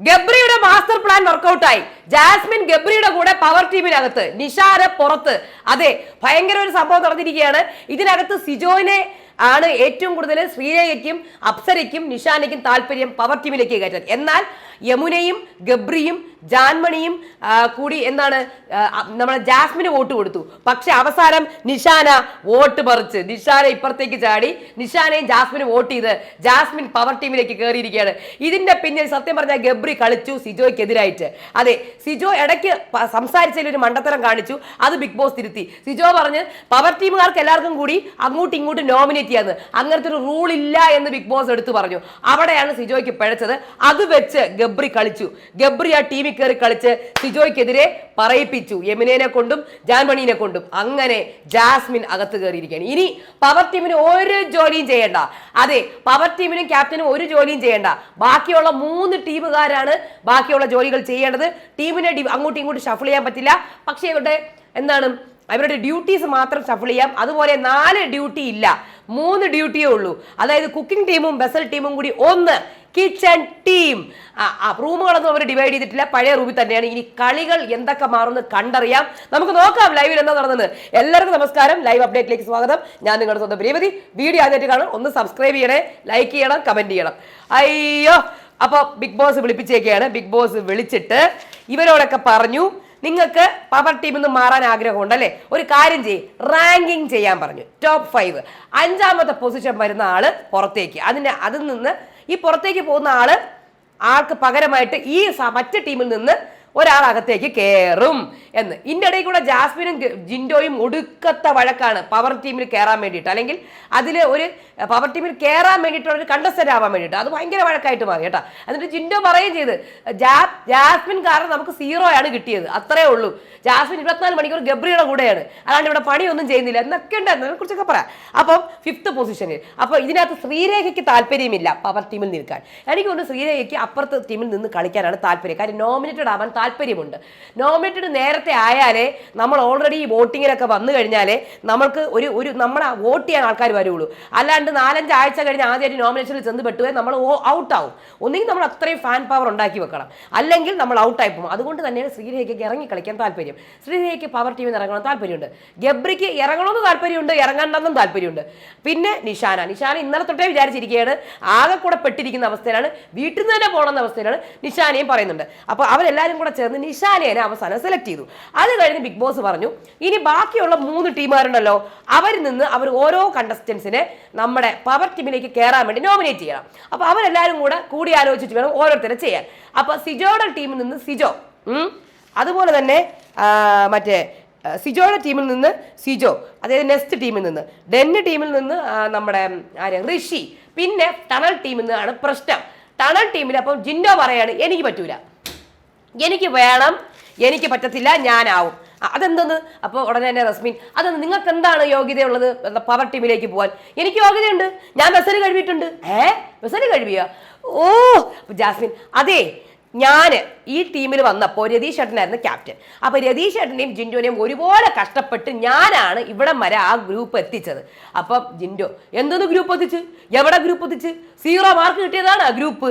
ഗബ്രിയുടെ master plan വർക്കൗട്ടായി Jasmine ഗബ്രിയുടെ കൂടെ പവർ ടീമിനകത്ത് നിഷാര പുറത്ത്. അതെ ഭയങ്കര ഒരു സംഭവം നടന്നിരിക്കുകയാണ്. ഇതിനകത്ത് സിജോനെ ആണ് ഏറ്റവും കൂടുതൽ ശ്രീരേഖയ്ക്കും അപ്സരയ്ക്കും നിഷാനയ്ക്കും താല്പര്യം പവർ ടീമിലേക്ക് കയറ്റാൻ എന്നാൽ യമുനയും ഗബ്രിയും ജാൻമണിയും കൂടി എന്താണ് നമ്മളെ ജാസ്മിന് വോട്ട് കൊടുത്തു. പക്ഷെ അവസാനം നിഷാന വോട്ട് പറിച്ച് നിഷാന ഇപ്പുറത്തേക്ക് ചാടി നിഷാനയും ജാസ്മിന് വോട്ട് ചെയ്ത് ജാസ്മിൻ പവർ ടീമിലേക്ക് കയറിയിരിക്കുകയാണ് ഇതിന്റെ പിന്നിൽ സത്യം പറഞ്ഞാൽ ഗബ്രി കളിച്ചു സിജോയ്ക്കെതിരായിട്ട്. അതെ സിജോ ഇടയ്ക്ക് സംസാരിച്ചതിൽ ഒരു മണ്ടത്തരം കാണിച്ചു. അത് ബിഗ് ബോസ് തിരുത്തി. സിജോ പറഞ്ഞ് പവർ ടീമുകാർക്ക് എല്ലാവർക്കും കൂടി അങ്ങോട്ടും ഇങ്ങോട്ടും നോമിനേറ്റ് ചെയ്യാന്ന്. അങ്ങനത്തെ ഒരു റൂൾ ഇല്ല എന്ന് ബിഗ് ബോസ് എടുത്തു പറഞ്ഞു. അവിടെയാണ് സിജോയ്ക്ക് പിഴച്ചത്. അത് വെച്ച് ഗബ്രി കളിച്ചു. ഗബ്രി ആ ടീമിൽ കയറി കളിച്ച് സിജോയ്ക്കെതിരെ പറയിപ്പിച്ചു. യമുനേനെ കൊണ്ടും ജാൻമണീനെ കൊണ്ടും. അങ്ങനെ ജാസ്മിൻ അകത്ത് കയറിയിരിക്കുകയാണ്. ഇനി പവർ ടീമിന് ഒരു ജോലിയും ചെയ്യേണ്ട. അതെ പവർ ടീമിനും ക്യാപ്റ്റനും ഒരു ജോലിയും ചെയ്യേണ്ട. ബാക്കിയുള്ള മൂന്ന് ടീമുകാരാണ് ബാക്കിയുള്ള ജോലികൾ ചെയ്യേണ്ടത്. ടീമിനെ അങ്ങോട്ടും ഇങ്ങോട്ടും ഷഫിൾ ചെയ്യാൻ പറ്റില്ല. പക്ഷേ ഇവിടെ എന്താണ്? അവരുടെ ഡ്യൂട്ടീസ് മാത്രം ഷഫിൾ ചെയ്യാം. അതുപോലെ നാല് ഡ്യൂട്ടി ഇല്ല. മൂന്ന് ഡ്യൂട്ടിയേ ഉള്ളൂ. അതായത് കുക്കിംഗ് ടീമും ബസൽ ടീമും കൂടി ഒന്ന് കിച്ചൺ ടീം റൂമുകളൊന്നും അവർ ഡിവൈഡ് ചെയ്തിട്ടില്ല. പഴയ റൂമിൽ തന്നെയാണ്. ഇനി കളികൾ എന്തൊക്കെ മാറുന്നു കണ്ടറിയാം. നമുക്ക് നോക്കാം ലൈവിൽ എന്താ നടന്നത്. എല്ലാവർക്കും നമസ്കാരം. ലൈവ് അപ്ഡേറ്റിലേക്ക് സ്വാഗതം. ഞാൻ നിങ്ങളുടെ സ്വന്തം പ്രിയപതി വീഡിയോ ആദ്യമായിട്ട് കാണും. ഒന്ന് സബ്സ്ക്രൈബ് ചെയ്യണേ ലൈക്ക് ചെയ്യണം കമന്റ് ചെയ്യണം. അയ്യോ അപ്പോൾ ബിഗ് ബോസ് വിളിപ്പിച്ചേക്കാണ്. ബിഗ് ബോസ് വിളിച്ചിട്ട് ഇവരോടൊക്കെ പറഞ്ഞു നിങ്ങൾക്ക് പവർ ടീമിൽ നിന്ന് മാറാൻ ആഗ്രഹമുണ്ട് അല്ലേ? ഒരു കാര്യം ചെയ്യ്. റാങ്കിങ് ചെയ്യാൻ പറഞ്ഞു. ടോപ്പ് ഫൈവ് അഞ്ചാമത്തെ പൊസിഷൻ വരുന്ന ആൾ പുറത്തേക്ക്. അതിന് അതിൽ നിന്ന് ഈ പുറത്തേക്ക് പോകുന്ന ആൾ ആൾക്ക് പകരമായിട്ട് ഈ മറ്റ് മറ്റു ടീമിൽ നിന്ന് ഒരാൾ അകത്തേക്ക് കയറും എന്ന്. ഇതിന്റെ ഇടയിൽ കൂടെ ജാസ്മിനും ജിൻഡോയും ഒടുക്കത്തെ വഴക്കാണ് പവർ ടീമിൽ കയറാൻ വേണ്ടിയിട്ട്. അല്ലെങ്കിൽ അതിൽ ഒരു പവർ ടീമിൽ കയറാൻ വേണ്ടിയിട്ടുള്ള ഒരു കണ്ടസ്റ്റന്റ് ആവാൻ വേണ്ടിയിട്ട്. അത് ഭയങ്കര വഴക്കായിട്ട് മാറി കേട്ടോ. എന്നിട്ട് ജിൻഡോ പറയുകയും ചെയ്ത് ജാ ജാസ്മിൻ കാരണം നമുക്ക് സീറോ ആണ് കിട്ടിയത്. അത്രേ ഉള്ളൂ. ജാസ്മിൻ ഇരുപത്തിനാല് മണിക്കൂർ ഗബ്രിയുടെ കൂടെയാണ്. അല്ലാണ്ട് ഇവിടെ പണിയൊന്നും ചെയ്യുന്നില്ല. എന്നൊക്കെ ഉണ്ടായിരുന്നു. അതിനെ കുറിച്ചൊക്കെ പറയാം. അപ്പം ഫിഫ്ത്ത് പൊസിഷനിൽ അപ്പോൾ ഇതിനകത്ത് ശ്രീരേഖയ്ക്ക് താല്പര്യമില്ല പവർ ടീമിൽ നിൽക്കാൻ. എനിക്ക് തോന്നുന്നു ശ്രീരേഖയ്ക്ക് അപ്പുറത്തെ ടീമിൽ നിന്ന് കളിക്കാനാണ് താല്പര്യം. കാര്യം നോമിനേറ്റഡ് ആവാൻ താല്പര്യമുണ്ട്. നോമിനേറ്റഡ് നേരത്തെ ആയാലേ നമ്മൾ ഓൾറെഡി ഈ വോട്ടിങ്ങിലൊക്കെ വന്നു കഴിഞ്ഞാലേ നമ്മൾക്ക് ഒരു ഒരു നമ്മളെ വോട്ട് ചെയ്യാൻ ആൾക്കാർ വരുള്ളൂ. അല്ലാണ്ട് നാലഞ്ച് ആഴ്ച കഴിഞ്ഞ് ആദ്യമായിട്ട് നോമിനേഷനിൽ ചെന്ന് പെട്ടുപോയി നമ്മൾ ഔട്ട് ആവും. ഒന്നെങ്കിൽ നമ്മൾ അത്രയും ഫാൻ പവർ ഉണ്ടാക്കി വെക്കണം. അല്ലെങ്കിൽ നമ്മൾ ഔട്ടായി പോകും. അതുകൊണ്ട് തന്നെയാണ് ശ്രീരേഖയ്ക്ക് ഇറങ്ങി കളിക്കാൻ താല്പര്യം. ശ്രീരേഖയ്ക്ക് പവർ ടീമിൽ ഇറങ്ങണം താല്പര്യമുണ്ട്. ഗബ്രിക്ക് ഇറങ്ങണമെന്ന് താല്പര്യമുണ്ട് ഇറങ്ങണ്ടെന്നും താല്പര്യമുണ്ട്. പിന്നെ നിഷാന. നിഷാന ഇന്നലെ തൊട്ടേ വിചാരിച്ചിരിക്കുകയാണ്. ആകെ കൂടെ പെട്ടിരിക്കുന്ന അവസ്ഥയിലാണ്. വീട്ടിൽ നിന്ന് തന്നെ പോകണമെന്ന അവസ്ഥയിലാണ് നിഷാനയും പറയുന്നുണ്ട്. അപ്പോൾ അവരെല്ലാവരും കൂടെ ചേർന്ന് നിഷാലയെ അവസാനം സെലക്ട് ചെയ്തു. അത് കഴിഞ്ഞ് ബിഗ് ബോസ് പറഞ്ഞു ഇനി ബാക്കിയുള്ള മൂന്ന് ടീമുകാരുണ്ടല്ലോ അവരിൽ നിന്ന് അവർ ഓരോ കണ്ടസ്റ്റൻസിനെ നമ്മുടെ പവർ ടീമിലേക്ക് കയറാൻ വേണ്ടി നോമിനേറ്റ് ചെയ്യണം. അപ്പോൾ അവരെല്ലാവരും കൂടെ കൂടി ആലോചിച്ചിട്ട് വേണം ഓരോരുത്തരെ ചെയ്യാൻ. അപ്പോൾ സിജോയുടെ ടീമിൽ നിന്ന് സിജോ അതുപോലെ തന്നെ മറ്റേ സിജോയുടെ ടീമിൽ നിന്ന് സിജോ അതായത് നെസ്റ്റ് ടീമിൽ നിന്ന്. ഡെന്ന് ടീമിൽ നിന്ന് നമ്മുടെ ആര്? ഋഷി. പിന്നെ ടണൽ ടീമിൽ നിന്നാണ് പ്രശ്നം. ടണൽ ടീമിൽ അപ്പം ജിൻഡോ പറയാണ് എനിക്ക് പറ്റൂല. എനിക്ക് വേണം എനിക്ക് പറ്റത്തില്ല ഞാനാവും. അതെന്തെന്ന്? അപ്പോൾ ഉടനെ തന്നെ റസ്മിൻ അതെന്ന് നിങ്ങൾക്ക് എന്താണ് യോഗ്യതയുള്ളത് പവർ ടീമിലേക്ക് പോകാൻ എനിക്ക് യോഗ്യതയുണ്ട്. ഞാൻ ബസ്സിൽ കഴിവിട്ടുണ്ട്. ഏ? ബസ്സിൽ കഴിവിയ? ഓ ജാസ്മിൻ അതെ ഞാൻ ഈ ടീമിൽ വന്നപ്പോൾ രതീഷ് ഏട്ടനായിരുന്നു ക്യാപ്റ്റൻ അപ്പോൾ രതീഷ് ഏട്ടനെയും ജിൻഡോനെയും ഒരുപോലെ കഷ്ടപ്പെട്ട് ഞാനാണ് ഇവിടം വരെ ആ ഗ്രൂപ്പ് എത്തിച്ചത്. അപ്പം ജിൻഡോ എന്തൊന്ന് ഗ്രൂപ്പ് എത്തിച്ച്? എവിടെ ഗ്രൂപ്പ് എത്തിച്ച്? സീറോ മാർക്ക് കിട്ടിയതാണ് ആ ഗ്രൂപ്പ്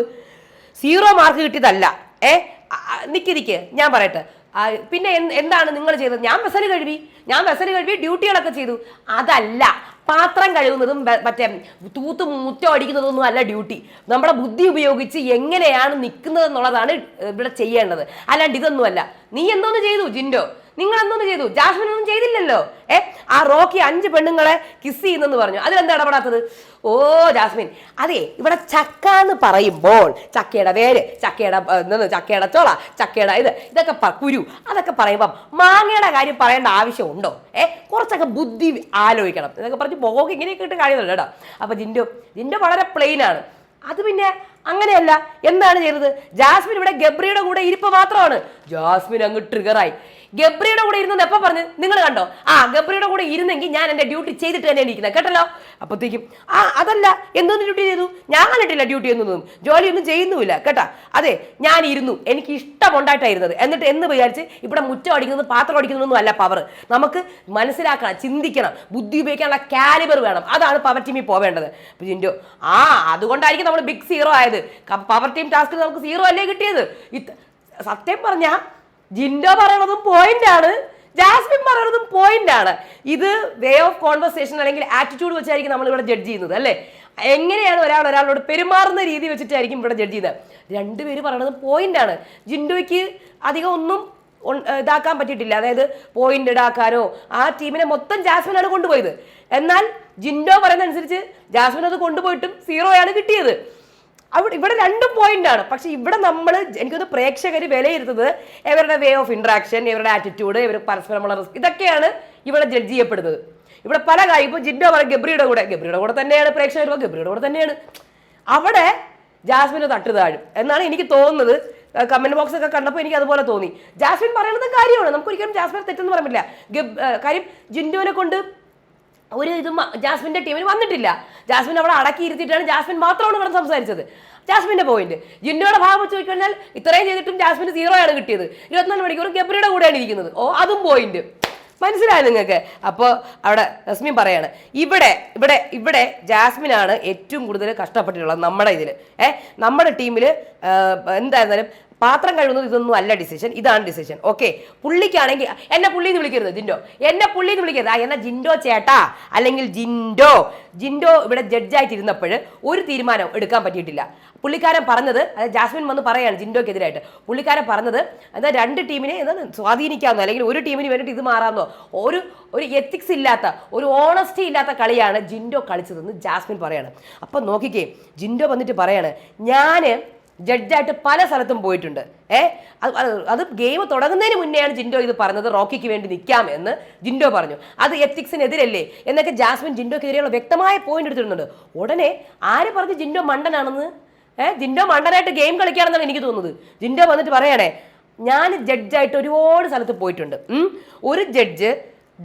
സീറോ മാർക്ക് കിട്ടിയതല്ല. ഏ? നിക്ക് ഞാൻ പറയട്ടെ. പിന്നെ എന്താണ് നിങ്ങൾ ചെയ്തത്? ഞാൻ വെസൽ കഴുകി. ഞാൻ വെസൽ കഴുകി ഡ്യൂട്ടികളൊക്കെ ചെയ്തു. അതല്ല പാത്രം കഴുകുന്നതും മറ്റേ തൂത്ത് മുറ്റം അടിക്കുന്നതൊന്നും അല്ല ഡ്യൂട്ടി. നമ്മുടെ ബുദ്ധി ഉപയോഗിച്ച് എങ്ങനെയാണ് നിൽക്കുന്നത് എന്നുള്ളതാണ് ഇവിടെ ചെയ്യേണ്ടത്. അല്ലാണ്ട് ഇതൊന്നുമല്ല. നീ എന്തോന്ന് ചെയ്തു ജിൻഡോ? നിങ്ങൾ എന്തൊന്നും ചെയ്തു. ജാസ്മിൻ ഒന്നും ചെയ്തില്ലല്ലോ. ഏ ആ റോക്കി അഞ്ച് പെണ്ണുങ്ങളെ കിസ് ചെയ്യുന്നെന്ന് പറഞ്ഞു. അതിലെന്താ ഇടപെടാത്തത്? ഓ ജാസ്മിൻ. അതെ ഇവിടെ ചക്ക എന്ന് പറയുമ്പോൾ ചക്കയുടെ വേര് ചക്കയുടെ എന്താണ് ചക്കയുടെ ചോള ചക്കയുടെ ഇത് ഇതൊക്കെ കുരു അതൊക്കെ പറയുമ്പം മാങ്ങയുടെ കാര്യം പറയേണ്ട ആവശ്യമുണ്ടോ? ഏ കുറച്ചൊക്കെ ബുദ്ധി ആലോചിക്കണം. ഇതൊക്കെ പറഞ്ഞ് പോകെ ഇങ്ങനെയൊക്കെ ഇട്ട് കാര്യമല്ലോ കേട്ടോ അപ്പൊ ജിൻഡു ജിൻഡോ വളരെ പ്ലെയിനാണ് അത് പിന്നെ അങ്ങനെയല്ല എന്താണ് ചെയ്തത്? ജാസ്മിൻ ഇവിടെ ഗബ്രിയുടെ കൂടെ ഇരിപ്പ് മാത്രമാണ്. ജാസ്മിൻ അങ്ങ് ട്രിഗറായി ഗബ്രിയുടെ കൂടെ ഇരുന്നത് എപ്പോ പറഞ്ഞു? നിങ്ങൾ കണ്ടോ? ആ ഗബ്രിയുടെ കൂടെ ഇരുന്നെങ്കിൽ ഞാൻ എന്റെ ഡ്യൂട്ടി ചെയ്തിട്ട് തന്നെ ഇരിക്കുന്നത്. കേട്ടല്ലോ? അപ്പോഴത്തേക്കും ആ അതല്ല എന്തോന്ന് ഡ്യൂട്ടി ചെയ്തു? ഞാൻ കണ്ടിട്ടില്ല ഡ്യൂട്ടി ഒന്നും ജോലിയൊന്നും ചെയ്യുന്നുമില്ല കേട്ടാ? അതെ ഞാൻ ഇരുന്നു. എനിക്ക് ഇഷ്ടമുണ്ടായിട്ടായിരുന്നത്. എന്നിട്ട് എന്ന് വിചാരിച്ച് ഇവിടെ മുറ്റം അടിക്കുന്നത് പാത്രം അടിക്കുന്നതൊന്നും അല്ല പവർ നമുക്ക് മനസ്സിലാക്കണം ചിന്തിക്കണം. ബുദ്ധി ഉപയോഗിക്കാനുള്ള കാലിബർ വേണം. അതാണ് പവർ ടീമിൽ പോവേണ്ടത്. ജിൻഡോ ആ അതുകൊണ്ടായിരിക്കും നമ്മൾ ബിഗ് സീറോ ആയത്. പവർ ടീം ടാസ്കിൽ നമുക്ക് സീറോ അല്ലേ കിട്ടിയത്? സത്യം പറഞ്ഞാ ജിൻഡോ പറയണതും പോയിന്റ് ആണ്. ജാസ്മിൻ പറയണതും പോയിന്റ് ആണ്. ഇത് വേ ഓഫ് കോൺവെർസേഷൻ അല്ലെങ്കിൽ ആറ്റിറ്റ്യൂഡ് വെച്ചായിരിക്കും നമ്മൾ ഇവിടെ ജഡ്ജ് ചെയ്യുന്നത് അല്ലേ? എങ്ങനെയാണ് ഒരാൾ ഒരാളോട് പെരുമാറുന്ന രീതി വെച്ചിട്ടായിരിക്കും ഇവിടെ ജഡ്ജ് ചെയ്യുന്നത്? രണ്ടുപേര് പറയണത് പോയിന്റ് ആണ്. ജിൻഡോയ്ക്ക് അധികം ഒന്നും ഇതാക്കാൻ പറ്റിയിട്ടില്ല. അതായത് പോയിന്റ് ഇടാക്കാനോ ആ ടീമിനെ മൊത്തം ജാസ്മിനാണ് കൊണ്ടുപോയത്. എന്നാൽ ജിൻഡോ പറയുന്ന അനുസരിച്ച് ജാസ്മിൻ അത് കൊണ്ടുപോയിട്ടും സീറോയാണ് കിട്ടിയത്. അവിടെ ഇവിടെ രണ്ടും പോയിന്റ് ആണ്. പക്ഷെ ഇവിടെ നമ്മൾ എനിക്കൊന്ന് പ്രേക്ഷകർ വിലയിരുത്തുന്നത് ഇവരുടെ വേ ഓഫ് ഇന്ററാക്ഷൻ ഇവരുടെ ആറ്റിറ്റ്യൂഡ് ഇവർ പരസ്പരമുള്ള റിസ്ക് ഇതൊക്കെയാണ് ഇവിടെ ജഡ്ജ് ചെയ്യപ്പെടുന്നത്. ഇവിടെ പല കാര്യം ഇപ്പോൾ ജിൻഡോ പറയും ഗബ്രിയുടെ കൂടെ ഗബ്രിയുടെ കൂടെ തന്നെയാണ് പ്രേക്ഷകർ ഗബ്രിയുടെ കൂടെ തന്നെയാണ്. അവിടെ ജാസ്മിൻ തട്ട് താഴും എന്നാണ് എനിക്ക് തോന്നുന്നത്. കമന്റ് ബോക്സ് ഒക്കെ കണ്ടപ്പോൾ എനിക്ക് അതുപോലെ തോന്നി. ജാസ്മിൻ പറയുന്നത് കാര്യമാണ്. നമുക്ക് ഒരിക്കലും ജാസ്മിൻ തെറ്റെന്ന് പറയാൻ പറ്റില്ല. കാര്യം ജിൻഡോനെ കൊണ്ട് ഒരു ഇതും ജാസ്മിന്റെ ടീമിന് വന്നിട്ടില്ല. ജാസ്മിൻ അവിടെ അടക്കി ഇരുത്തിയിട്ടാണ് ജാസ്മിൻ മാത്രമാണ് ഇവിടെ സംസാരിച്ചത്. ജാസ്മിന്റെ പോയിന്റ് ജിന്നോയുടെ ഭാഗം വെച്ച് നോക്കിക്കഴിഞ്ഞാൽ ഇത്രയും ചെയ്തിട്ടും ജാസ്മിന് സീറോ ആണ് കിട്ടിയത്. ഇരുപത്തിനാല് മണിക്കൂർ ഗബ്രിയുടെ കൂടെയാണ് ഇരിക്കുന്നത്. ഓ അതും പോയിന്റ് മനസ്സിലായോ നിങ്ങൾക്ക്? അപ്പോൾ അവിടെ റസ്മിൻ പറയാണ് ഇവിടെ ഇവിടെ ഇവിടെ ജാസ്മിനാണ് ഏറ്റവും കൂടുതൽ കഷ്ടപ്പെട്ടിട്ടുള്ളത് നമ്മുടെ ഇതിൽ ഏ നമ്മുടെ ടീമിൽ എന്തായിരുന്നാലും പാത്രം കഴുകുന്നത് ഇതൊന്നും അല്ല ഡിസിഷൻ ഇതാണ് ഡിസിഷൻ ഓക്കെ പുള്ളിക്കാണെങ്കിൽ എന്നെ പുള്ളി എന്ന് വിളിക്കരുത് ജിൻഡോ. എന്നെ പുള്ളി എന്ന് വിളിക്കരുത്. ആ എന്നെ ജിൻഡോ ചേട്ടാ? അല്ലെങ്കിൽ ജിൻഡോ. ജിൻഡോ ഇവിടെ ജഡ്ജായിട്ടിരുന്നപ്പോൾ ഒരു തീരുമാനം എടുക്കാൻ പറ്റിയിട്ടില്ല. പുള്ളിക്കാരൻ പറഞ്ഞത് അതായത് ജാസ്മിൻ വന്ന് പറയാണ് ജിൻഡോക്കെതിരായിട്ട്. പുള്ളിക്കാരൻ പറഞ്ഞത് എന്താ രണ്ട് ടീമിനെ എന്താണ് സ്വാധീനിക്കാമെന്നോ അല്ലെങ്കിൽ ഒരു ടീമിന് വേണ്ടിയിട്ട് ഇത് മാറാമെന്നോ ഒരു ഒരു എത്തിക്സ് ഇല്ലാത്ത ഒരു ഓണസ്റ്റി ഇല്ലാത്ത കളിയാണ് ജിൻഡോ കളിച്ചതെന്ന് ജാസ്മിൻ പറയാണ്. അപ്പം നോക്കിക്കേ ജിൻഡോ വന്നിട്ട് പറയാണ് ഞാൻ ജഡ്ജായിട്ട് പല സ്ഥലത്തും പോയിട്ടുണ്ട്. ഏ? അത് ഗെയിം തുടങ്ങുന്നതിന് മുന്നെയാണ് ജിൻഡോ ഇത് പറഞ്ഞത് റോക്കിക്ക് വേണ്ടി നിൽക്കാം എന്ന് ജിൻഡോ പറഞ്ഞു. അത് എത്തിക്സിനെതിരല്ലേ? എന്നൊക്കെ ജാസ്മിൻ ജിൻഡോക്കെതിരെയുള്ള വ്യക്തമായ പോയിന്റ് എടുത്തിട്ടുണ്ട് ഉടനെ ആര് പറഞ്ഞ് ജിൻഡോ മണ്ടനാണെന്ന്? ഏ? ജിൻഡോ മണ്ടനായിട്ട് ഗെയിം കളിക്കുകയാണെന്നാണ് എനിക്ക് തോന്നുന്നത്. ജിൻഡോ വന്നിട്ട് പറയണേ ഞാൻ ജഡ്ജായിട്ട് ഒരുപാട് സ്ഥലത്ത് പോയിട്ടുണ്ട്. ഒരു ജഡ്ജ്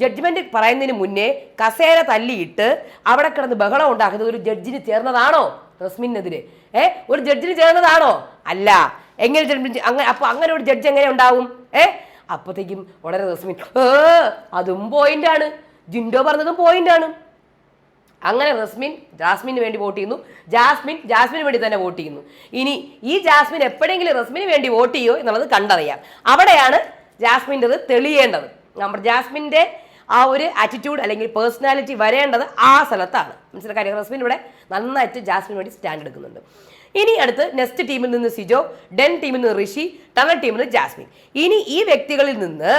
ജഡ്ജ്മെന്റ് പറയുന്നതിന് മുന്നേ കസേര തല്ലിയിട്ട് അവിടെ കിടന്ന് ബഹളം ഉണ്ടാക്കുന്നത് ഒരു ജഡ്ജിന് ചേർന്നതാണോ? റസ്മിനെതിരെ ഏ? ഒരു ജഡ്ജിന് ചേർന്നതാണോ? അല്ല. എങ്ങനെ അങ്ങനെ അപ്പൊ അങ്ങനെ ഒരു ജഡ്ജ് എങ്ങനെ ഉണ്ടാവും? ഏ? അപ്പത്തേക്കും വളരെ റസ്മിൻ അതും പോയിന്റ് ആണ്. ജിൻഡോ പറഞ്ഞതും പോയിന്റ് ആണ്. അങ്ങനെ റസ്മിൻ ജാസ്മിന് വേണ്ടി വോട്ട് ചെയ്യുന്നു. ജാസ്മിൻ ജാസ്മിന് വേണ്ടി തന്നെ വോട്ട് ചെയ്യുന്നു. ഇനി ഈ ജാസ്മിൻ എപ്പോഴെങ്കിലും റസ്മിന് വേണ്ടി വോട്ട് ചെയ്യോ എന്നുള്ളത് കണ്ടറിയാം. അവിടെയാണ് ജാസ്മിന്റെത് തെളിയേണ്ടത്. നമ്മുടെ ജാസ്മിന്റെ ആ ഒരു ആറ്റിറ്റ്യൂഡ് അല്ലെങ്കിൽ പേഴ്സണാലിറ്റി വരേണ്ടത് ആ സ്ഥലത്താണ്. മനസ്സിലായ കാര്യം. റസ്മിൻ ഇവിടെ നന്നായിട്ട് ജാസ്മിന് വേണ്ടി സ്റ്റാൻഡ് എടുക്കുന്നുണ്ട്. ഇനി അടുത്ത് നെക്സ്റ്റ് ടീമിൽ നിന്ന് സിജോ ഡെൻ ടീമിൽ നിന്ന് ഋഷി ടണൽ ടീമിൽ നിന്ന് ജാസ്മിൻ. ഇനി ഈ വ്യക്തികളിൽ നിന്ന്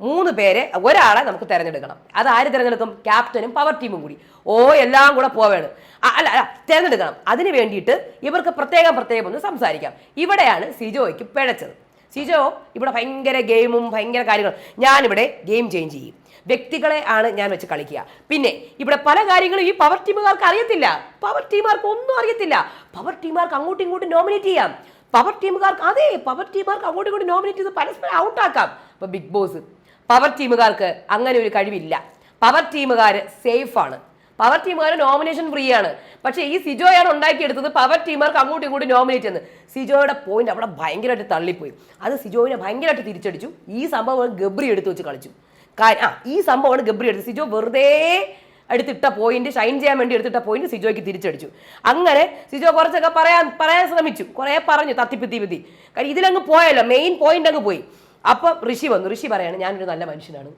മൂന്ന് പേരെ ഒരാളെ നമുക്ക് തിരഞ്ഞെടുക്കണം. അത് ആര് തിരഞ്ഞെടുക്കും? ക്യാപ്റ്റനും പവർ ടീമും കൂടി. ഓ എല്ലാം കൂടെ പോവേണ്. അല്ല അല്ല തിരഞ്ഞെടുക്കണം. അതിന് വേണ്ടിയിട്ട് ഇവർക്ക് പ്രത്യേകം പ്രത്യേകം ഒന്ന് സംസാരിക്കാം. ഇവിടെയാണ് സിജോയ്ക്ക് പിഴച്ചത്. സിജോ ഇവിടെ ഭയങ്കര ഗെയിമും ഭയങ്കര കാര്യങ്ങളും. ഞാനിവിടെ ഗെയിം ചേഞ്ച് ചെയ്യും. വ്യക്തികളെ ആണ് ഞാൻ വെച്ച് കളിക്കുക. പിന്നെ ഇവിടെ പല കാര്യങ്ങളും ഈ പവർ ടീമുകാർക്ക് അറിയത്തില്ല. പവർ ടീമുകാർക്ക് ഒന്നും അറിയത്തില്ല. പവർ ടീമുകാർക്ക് അങ്ങോട്ടും ഇങ്ങോട്ടും നോമിനേറ്റ് ചെയ്യാം. പവർ ടീമുകാർക്ക് അതെ പവർ ടീമുകാർക്ക് അങ്ങോട്ടും ഇങ്ങോട്ടും നോമിനേറ്റ് ചെയ്ത് പരസ്പരം ഔട്ടാക്കാം ഇപ്പൊ ബിഗ് ബോസ് പവർ ടീമുകാർക്ക് അങ്ങനെ ഒരു കഴിവില്ല. പവർ ടീമുകാർ ആണ്. പവർ ടീമുകാർ നോമിനേഷൻ ഫ്രീ ആണ്. പക്ഷേ ഈ സിജോയാണ് ഉണ്ടാക്കിയെടുത്തത് പവർ ടീമുകാർക്ക് അങ്ങോട്ടും ഇങ്ങോട്ടും നോമിനേറ്റ് ചെയ്യുന്നത്. സിജോയുടെ പോയിന്റ് അവിടെ ഭയങ്കരമായിട്ട് തള്ളിപ്പോയി. അത് സിജോവിനെ ഭയങ്കരമായിട്ട് തിരിച്ചടിച്ചു. ഈ സംഭവം ഗബ്രി എടുത്തു വെച്ച് കളിച്ചു. ആ ഈ സംഭവമാണ് ഗബ്രി എടുത്തത്. സിജോ വെറുതെ എടുത്തിട്ട പോയിന്റ് ഷൈൻ ചെയ്യാൻ വേണ്ടി എടുത്തിട്ട പോയിന്റ് സിജോയ്ക്ക് തിരിച്ചടിച്ചു. അങ്ങനെ സിജോ കുറച്ചൊക്കെ പറയാൻ പറയാൻ ശ്രമിച്ചു. കുറേ പറഞ്ഞു തത്തിപ്പിത്തി പിത്തി കാര്യം ഇതിലങ്ങ് പോയല്ലോ മെയിൻ പോയിന്റ് അങ്ങ് പോയി. അപ്പം ഋഷി വന്നു. ഋഷി പറയാണ് ഞാനൊരു നല്ല മനുഷ്യനാണ്.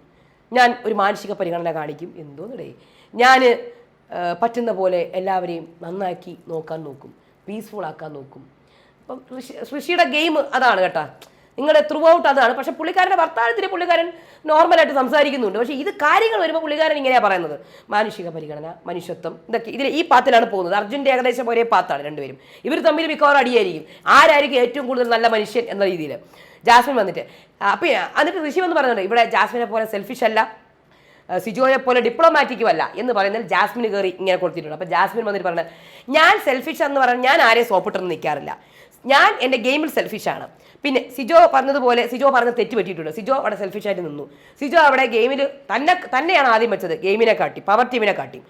ഞാൻ ഒരു മാനസിക പരിഗണന കാണിക്കും. എന്തോന്നിടേ. ഞാൻ പറ്റുന്ന പോലെ എല്ലാവരെയും നന്നാക്കി നോക്കാൻ നോക്കും. പീസ്ഫുൾ ആക്കാൻ നോക്കും. അപ്പം ഋഷി ഋഷിയുടെ ഗെയിം അതാണ് കേട്ടോ. നിങ്ങളുടെ ത്രൂ ഔട്ട് അതാണ്. പക്ഷെ പുള്ളിക്കാരന്റെ വർത്താനത്തിന് പുള്ളിക്കാരൻ നോർമലായിട്ട് സംസാരിക്കുന്നുണ്ട്. പക്ഷേ ഇത് കാര്യങ്ങൾ വരുമ്പോൾ പുള്ളിക്കാരൻ ഇങ്ങനെയാണ് പറയുന്നത്. മാനുഷിക പരിഗണന മനുഷ്യത്വം ഇതൊക്കെ ഇതിൽ ഈ പാത്തിലാണ് പോകുന്നത്. അർജുന്റെ ഏകദേശം ഒരേ പാത്താണ് രണ്ടുപേരും. ഇവർ തമ്മിൽ മിക്കവാറും അടിയായിരിക്കും. ആരായിരിക്കും ഏറ്റവും കൂടുതൽ നല്ല മനുഷ്യൻ എന്ന രീതിയിൽ. ജാസ്മിൻ വന്നിട്ട് അപ്പം എന്നിട്ട് ഋഷി എന്ന് പറയുന്നുണ്ട് ഇവിടെ ജാസ്മിനെ പോലെ സെൽഫിഷ് അല്ല സിജോയെ പോലെ ഡിപ്ലോമാറ്റിക്കും അല്ല എന്ന് പറയുന്നതിൽ ജാസ്മിന് കയറി ഇങ്ങനെ കൊടുത്തിട്ടുണ്ട്. അപ്പോൾ ജാസ്മിൻ വന്നിട്ട് പറഞ്ഞത് ഞാൻ സെൽഫിഷ് എന്ന് പറഞ്ഞാൽ ഞാൻ ആരെയും സോപ്പിട്ടൊന്നും നിൽക്കാറില്ല. ഞാൻ എന്റെ ഗെയിമിൽ സെൽഫിഷാണ് പിന്നെ സിജോ പറഞ്ഞതുപോലെ സിജോ പറഞ്ഞ തെറ്റ് പറ്റിയിട്ടുണ്ട് സിജോ അവിടെ സെൽഫിഷായിട്ട് നിന്നു. സിജോ അവിടെ ഗെയിമിൽ തന്നെ തന്നെയാണ് ആദ്യം വെച്ചത് ഗെയിമിനെ കാട്ടി പവർ ടീമിനെ കാട്ടി.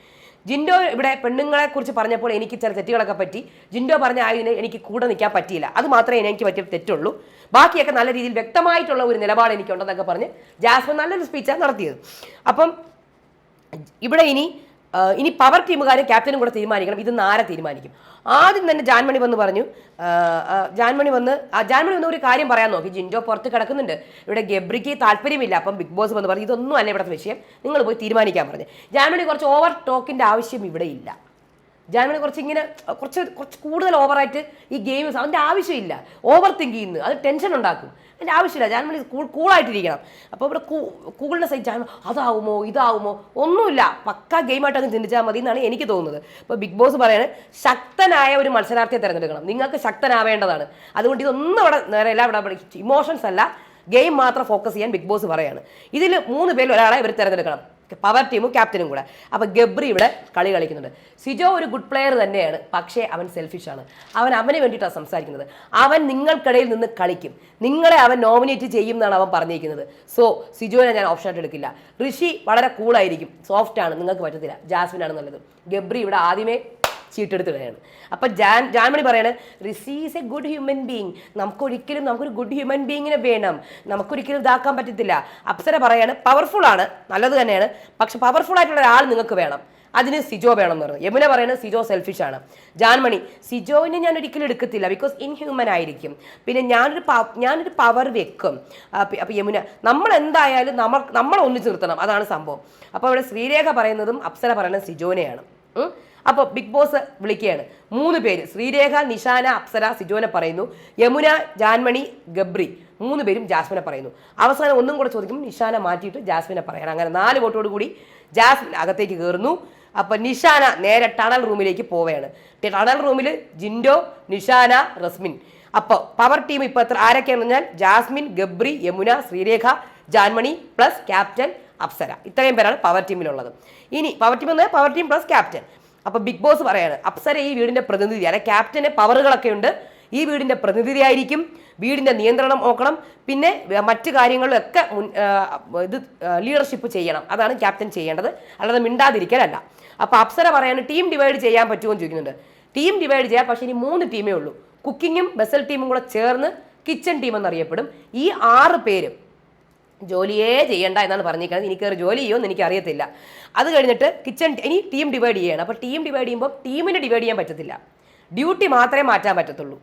ജിൻഡോ ഇവിടെ പെണ്ണുങ്ങളെ കുറിച്ച് പറഞ്ഞപ്പോൾ എനിക്ക് ചില തെറ്റുകളൊക്കെ പറ്റി. ജിൻഡോ പറഞ്ഞ ആയതിന് എനിക്ക് കൂടെ നിൽക്കാൻ പറ്റിയില്ല. അത് മാത്രമേ എനിക്ക് പറ്റിയ തെറ്റുള്ളൂ. ബാക്കിയൊക്കെ നല്ല രീതിയിൽ വ്യക്തമായിട്ടുള്ള ഒരു നിലപാട് എനിക്കുണ്ടെന്നൊക്കെ പറഞ്ഞ് ജാസ്മിൻ നല്ലൊരു സ്പീച്ചാണ് നടത്തിയത്. അപ്പം ഇവിടെ ഇനി ഇനി പവർ ടീമുകാരെ ക്യാപ്റ്റനും കൂടെ തീരുമാനിക്കണം. ഇത് ആരെ തീരുമാനിക്കും? ആദ്യം തന്നെ ജാൻമണി വന്ന് പറഞ്ഞു. ജാൻമണി വന്ന് ജാൻമണി വന്ന് ഒരു കാര്യം പറയാൻ നോക്കി. ജിൻഡോ പുറത്ത് കിടക്കുന്നുണ്ട്. ഇവിടെ ഗബ്രിക്ക് താല്പര്യമില്ല. അപ്പം ബിഗ് ബോസ് വന്ന് പറഞ്ഞു ഇതൊന്നും അല്ല ഇവിടുത്തെ വിഷയം. നിങ്ങൾ പോയി തീരുമാനിക്കാൻ പറഞ്ഞു. ജാൻമണി കുറച്ച് ഓവർ ടോക്കിന്റെ ആവശ്യം ഇവിടെ ഇല്ല. ജാൻമണി കുറച്ച് ഇങ്ങനെ കുറച്ച് കുറച്ച് കൂടുതൽ ഓവറായിട്ട് ഈ ഗെയിംസ് അതിന്റെ ആവശ്യമില്ല. ഓവർ തിങ്ക് ചെയ്യുന്നു. അത് ടെൻഷൻ ഉണ്ടാക്കും. അതിന്റെ ആവശ്യമില്ല. ജാൻമണി കൂളായിട്ടിരിക്കണം അപ്പോൾ ഇവിടെ കൂളിന്റെ സൈഡ് ജാൻമണി അതാവുമോ ഇതാവുമോ? ഒന്നുമില്ല. പക്ക ഗെയിമായിട്ട് അങ്ങ് ചിന്തിച്ചാൽ മതി എന്നാണ് എനിക്ക് തോന്നുന്നത്. അപ്പോൾ ബിഗ് ബോസ് പറയാണ് ശക്തനായ ഒരു മത്സരാർത്ഥിയെ തിരഞ്ഞെടുക്കണം. നിങ്ങൾക്ക് ശക്തനാവേണ്ടതാണ്. അതുകൊണ്ട് ഇതൊന്നും അവിടെ നേരെ എല്ലാം ഇവിടെ ഇമോഷൻസ് അല്ല. ഗെയിം മാത്രം ഫോക്കസ് ചെയ്യാൻ ബിഗ് ബോസ് പറയാണ്. ഇതിൽ മൂന്ന് പേരിൽ ഒരാളെ ഇവർ തിരഞ്ഞെടുക്കണം. പവർ ടീമും ക്യാപ്റ്റനും കൂടെ. അപ്പോൾ ഗബ്രി ഇവിടെ കളി കളിക്കുന്നുണ്ട്. സിജോ ഒരു ഗുഡ് പ്ലെയർ തന്നെയാണ് പക്ഷേ അവൻ സെൽഫിഷാണ് അവൻ അവന് വേണ്ടിയിട്ടാണ് സംസാരിക്കുന്നത്. അവൻ നിങ്ങൾക്കിടയിൽ നിന്ന് കളിക്കും. നിങ്ങളെ അവൻ നോമിനേറ്റ് ചെയ്യും എന്നാണ് അവൻ പറഞ്ഞിരിക്കുന്നത്. സോ സിജോനെ ഞാൻ ഓപ്ഷനായിട്ട് എടുക്കില്ല. ഋഷി വളരെ കൂളായിരിക്കും സോഫ്റ്റ് ആണ്. നിങ്ങൾക്ക് പറ്റത്തില്ല. ജാസ്മിൻ ആണ് നല്ലത്. ഗബ്രി ഇവിടെ ആദ്യമേ ചീട്ടെടുത്തിടുകയാണ് അപ്പം ജാൻ ജാൻമണി പറയാണ് Rishi is a good human being നമുക്കൊരിക്കലും നമുക്കൊരു ഗുഡ് ഹ്യൂമൻ ബീങ്ങിനെ വേണം. നമുക്കൊരിക്കലും ഇതാക്കാൻ പറ്റത്തില്ല. അപ്സര പറയാണ് പവർഫുൾ ആണ്. നല്ലത് തന്നെയാണ്. പക്ഷെ പവർഫുൾ ആയിട്ടുള്ള ഒരാൾ നിങ്ങൾക്ക് വേണം. അതിന് സിജോ വേണം എന്ന് പറഞ്ഞു. യമുന പറയുന്നത് സിജോ സെൽഫിഷ് ആണ്. ജാൻമണി സിജോവിനെ ഞാൻ ഒരിക്കലും എടുക്കത്തില്ല. ബിക്കോസ് ഇൻഹ്യൂമൻ ആയിരിക്കും. പിന്നെ ഞാനൊരു ഞാനൊരു പവർ വെക്കും. അപ്പോൾ യമുന നമ്മൾ എന്തായാലും നമ്മൾ നമ്മളെ ഒന്നിച്ചു നിർത്തണം. അതാണ് സംഭവം. അപ്പോൾ ഇവിടെ ശ്രീരേഖ പറയുന്നതും അപ്സര പറയുന്നത് സിജോനെയാണ്. അപ്പോൾ ബിഗ് ബോസ് വിളിക്കുകയാണ്. മൂന്ന് പേര് ശ്രീരേഖ നിഷാന അപ്സര സിജോനെ പറയുന്നു. യമുന ജാൻമണി ഗബ്രി മൂന്ന് പേരും ജാസ്മിനെ പറയുന്നു. അവസാനം ഒന്നും കൂടെ ചോദിക്കും നിഷാന മാറ്റിയിട്ട് ജാസ്മിനെ പറയണം. അങ്ങനെ നാല് വോട്ടോട് കൂടി ജാസ്മിൻ അകത്തേക്ക് കയറുന്നു അപ്പം നിഷാന നേരെ ടണൽ റൂമിലേക്ക് പോവുകയാണ്. ടണൽ റൂമിൽ ജിൻഡോ നിഷാന റസ്മിൻ. അപ്പോൾ പവർ ടീം ഇപ്പോൾ എത്ര ആരൊക്കെയാണെന്ന് പറഞ്ഞാൽ Jasmine Gabri Yamuna Sreerekha Jaanmoni plus captain Apsara. ഇത്രയും പേരാണ് പവർ ടീമിലുള്ളത്. ഇനി power team power team plus captain. അപ്പൊ ബിഗ് ബോസ് പറയാണ് അപ്സര ഈ വീടിന്റെ പ്രതിനിധി അല്ലെ ക്യാപ്റ്റന് പവറുകളൊക്കെ ഉണ്ട്. ഈ വീടിന്റെ പ്രതിനിധിയായിരിക്കും. വീടിന്റെ നിയന്ത്രണം നോക്കണം. പിന്നെ മറ്റു കാര്യങ്ങളിലൊക്കെ മുൻ ഇത് ലീഡർഷിപ്പ് ചെയ്യണം. അതാണ് ക്യാപ്റ്റൻ ചെയ്യേണ്ടത്. അല്ലാതെ മിണ്ടാതിരിക്കലല്ല. അപ്പൊ അപ്സര പറയാണ് ടീം ഡിവൈഡ് ചെയ്യാൻ പറ്റുമോ? എന്ന് ചോദിക്കുന്നുണ്ട്. ടീം ഡിവൈഡ് ചെയ്യാം. പക്ഷേ ഇനി മൂന്ന് ടീമേ ഉള്ളൂ. കുക്കിങ്ങും ബസൽ ടീമും കൂടെ ചേർന്ന് കിച്ചൺ ടീം എന്നറിയപ്പെടും. ഈ ആറ് പേരും ജോലിയേ ചെയ്യണ്ട എന്നാണ് പറഞ്ഞിരിക്കുന്നത്. എനിക്ക് ഒരു ജോലി ചെയ്യുമെന്ന് എനിക്ക് അറിയത്തില്ല അത് കഴിഞ്ഞിട്ട് കിച്ചൺ ഇനി ടീം ഡിവൈഡ് ചെയ്യണം. അപ്പോൾ ടീം ഡിവൈഡ് ചെയ്യുമ്പോൾ ടീമിനെ ഡിവൈഡ് ചെയ്യാൻ പറ്റത്തില്ല. ഡ്യൂട്ടി മാത്രമേ മാറ്റാൻ പറ്റത്തുള്ളൂ.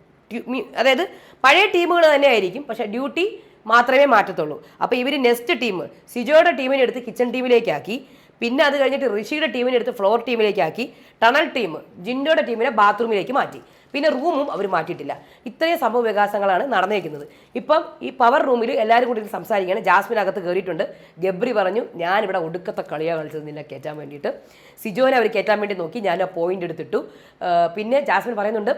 അതായത് പഴയ ടീമുകൾ തന്നെ ആയിരിക്കും പക്ഷേ ഡ്യൂട്ടി മാത്രമേ മാറ്റത്തുള്ളൂ. അപ്പോൾ ഇവർ നെക്സ്റ്റ് ടീം സിജോയുടെ ടീമിനെ എടുത്ത് കിച്ചൺ ടീമിലേക്കാക്കി പിന്നെ അത് കഴിഞ്ഞിട്ട് ഋഷിയുടെ ടീമിനെ എടുത്ത് ഫ്ലോർ ടീമിലേക്കാക്കി ടണൽ ടീം ജിൻഡോയുടെ ടീമിനെ ബാത്റൂമിലേക്ക് മാറ്റി. പിന്നെ റൂമും അവർ മാറ്റിയിട്ടില്ല. ഇത്രയും സംഭവ വികാസങ്ങളാണ് നടന്നേക്കുന്നത്. ഇപ്പം ഈ പവർ റൂമിൽ എല്ലാവരും കൂടി സംസാരിക്കുകയാണ്. ജാസ്മിൻ അകത്ത് കയറിയിട്ടുണ്ട് ഗബ്രി പറഞ്ഞു ഞാനിവിടെ ഒടുക്കത്തെ കളിയാണ് കളിച്ചത് നിന്നെ കയറ്റാൻ വേണ്ടിയിട്ട്. സിജോനെ അവർ കയറ്റാൻ വേണ്ടി നോക്കി. ഞാൻ ആ പോയിന്റ് എടുത്തിട്ടു പിന്നെ ജാസ്മിൻ പറയുന്നുണ്ട്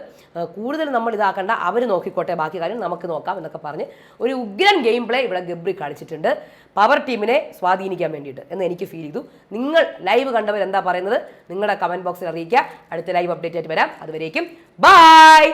കൂടുതൽ നമ്മൾ ഇതാക്കണ്ട. അവർ നോക്കിക്കോട്ടെ. ബാക്കി കാര്യം നമുക്ക് നോക്കാം എന്നൊക്കെ പറഞ്ഞ് ഒരു ഉഗ്രൻ ഗെയിം പ്ലേ ഇവിടെ ഗബ്രി കളിച്ചിട്ടുണ്ട് പവർ ടീമിനെ സ്വാധീനിക്കാൻ വേണ്ടിയിട്ട് എന്ന് എനിക്ക് ഫീൽ ചെയ്തു. നിങ്ങൾ ലൈവ് കണ്ടവർ എന്താ പറയുന്നത്? നിങ്ങളുടെ കമന്റ് ബോക്സിൽ അറിയിക്കുക. അടുത്ത ലൈവ് അപ്ഡേറ്റ് ആയിട്ട് വരാം. അതുവരേക്കും ബൈ